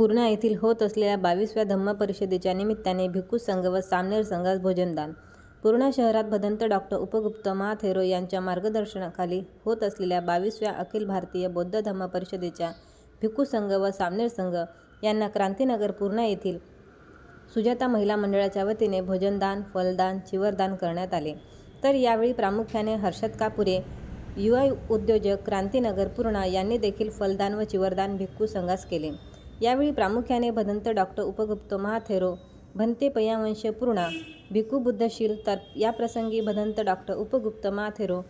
पूर्णा येथील होत असलेल्या बावीसव्या धम्म परिषदेच्या निमित्ताने भिक्खू संघ व सामनेर संघास भोजनदान. पूर्णा शहरात भदंत डॉक्टर उपगुप्त माथेरो यांच्या मार्गदर्शनाखाली होत असलेल्या बावीसव्या अखिल भारतीय बौद्ध धम्म परिषदेच्या भिक्खू संघ व सामनेर संघ यांना क्रांतीनगर पूर्णा येथील सुजाता महिला मंडळाच्या वतीने भोजनदान फलदान चिवरदान करण्यात आले. तर यावेळी प्रामुख्याने हर्षद कापुरे युवा उद्योजक क्रांतीनगर पूर्णा यांनी देखील फलदान व चिवरदान भिक्खू संघास केले. यावेळी प्रामुख्याने भदंत डॉक्टर उपगुप्त महाथेरो भंते पयावंश पूर्णा भिक्खू बुद्धशील तर याप्रसंगी भदंत डॉक्टर उपगुप्त माथेरो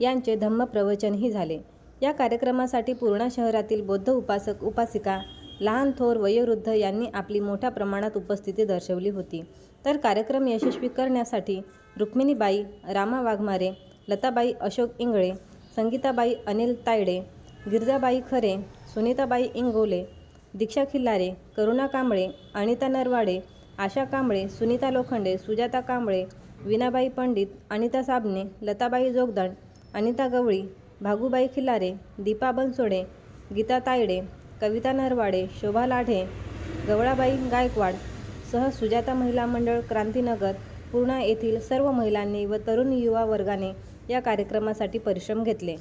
यांचे धम्म प्रवचनही झाले. या कार्यक्रमासाठी पूर्णा शहरातील बौद्ध उपासक उपासिका लहान थोर वयोवृद्ध यांनी आपली मोठ्या प्रमाणात उपस्थिती दर्शवली होती. तर कार्यक्रम यशस्वी करण्यासाठी रुक्मिणीबाई रामा वाघमारे लताबाई अशोक इंगळे संगीताबाई अनिल तायडे गिरजाबाई खरे सुनीताबाई इंगोले दीक्षा खिल्लारे करुणा कांबळे अनिता नरवाडे आशा कांबळे सुनीता लोखंडे सुजाता कांबळे विनाबाई पंडित अनिता साबणे लताबाई जोगदंड अनिता गवळी भागूबाई खिल्लारे दीपा बनसोडे गीता तायडे कविता नरवाडे शोभा लाढे गवळाबाई गायकवाड सह सुजाता महिला मंडळ क्रांतीनगर पूर्णा येथील सर्व महिलांनी व तरुण युवा वर्गाने या कार्यक्रमासाठी परिश्रम घेतले.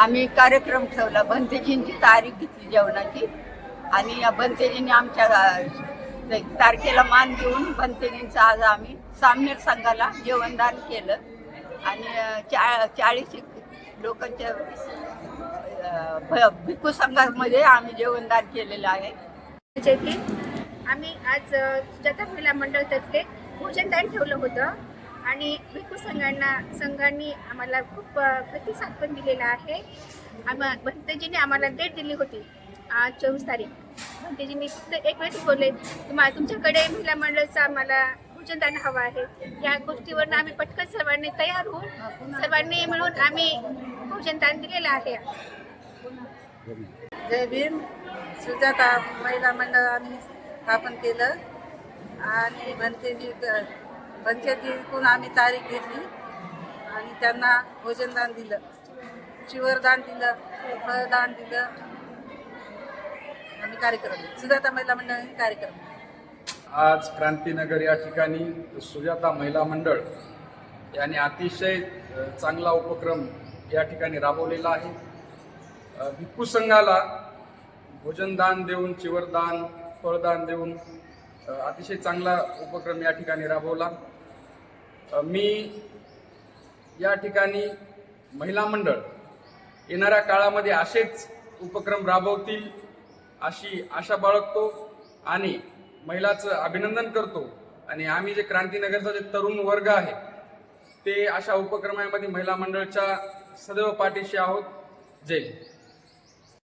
आम्ही कार्यक्रम ठेवला. भंतेजींची तारीख घेतली जेवणाची. आणि या बंतेजींनी आमच्या तारखेला मान देऊन भंतेजींचं आज आम्ही सामनेर संघाला जेवणदान केलं. आणि चा चाळीस लोकांच्या भ- भिक्खू संघामध्ये आम्ही जेवणदान केलेलं आहे. म्हणजे आम्ही आज अ, सुजाता महिला मंडळतर्फे भोजनदान ठेवलं होतं. आणि भिक्खू संघांना संघांनी आम्हाला खूप प्रतिसाद पण दिलेला आहे. आम्हा भंतेजीने आम्हाला डेट दिली होती आज चोवीस तारीख. भंतेजींनी फक्त एक वेळेस बोलले तुम्हा तुमच्याकडे महिला मंडळाचं आम्हाला भोजनदान हवं आहे. या गोष्टीवरनं आम्ही पटकन सर्वांनी तयार होऊन सर्वांनी मिळून आम्ही भोजनदान दिलेलं आहे. जय भीम. सुजाता महिला मंडळ आम्ही स्थापन केलं. आणि भंतेजी भंतेजीकडून आम्ही तारीख घेतली आणि त्यांना भोजनदान दिलं. चिवरदान दिलं फळदान दिलं. आम्ही कार्यक्रम सुजाता महिला मंडळाने कार्यक्रम आज क्रांतीनगर या ठिकाणी सुजाता महिला मंडळ यांनी अतिशय चांगला उपक्रम या ठिकाणी राबवलेला आहे. भिक्खू संघाला भोजनदान देऊन चिवरदान फळदान देऊन अतिशय चांगला उपक्रम या ठिकाणी राबवला. मी या ठिकाणी महिला मंडळ येणाऱ्या काळामध्ये असेच उपक्रम राबवतील अशी आशा बाळगतो आणि महिलाचं अभिनंदन करतो. आणि आम्ही जे क्रांतीनगरचा जे तरुण वर्ग आहे ते अशा उपक्रमामध्ये महिला मंडळच्या सदैव पाठीशी आहोत. जय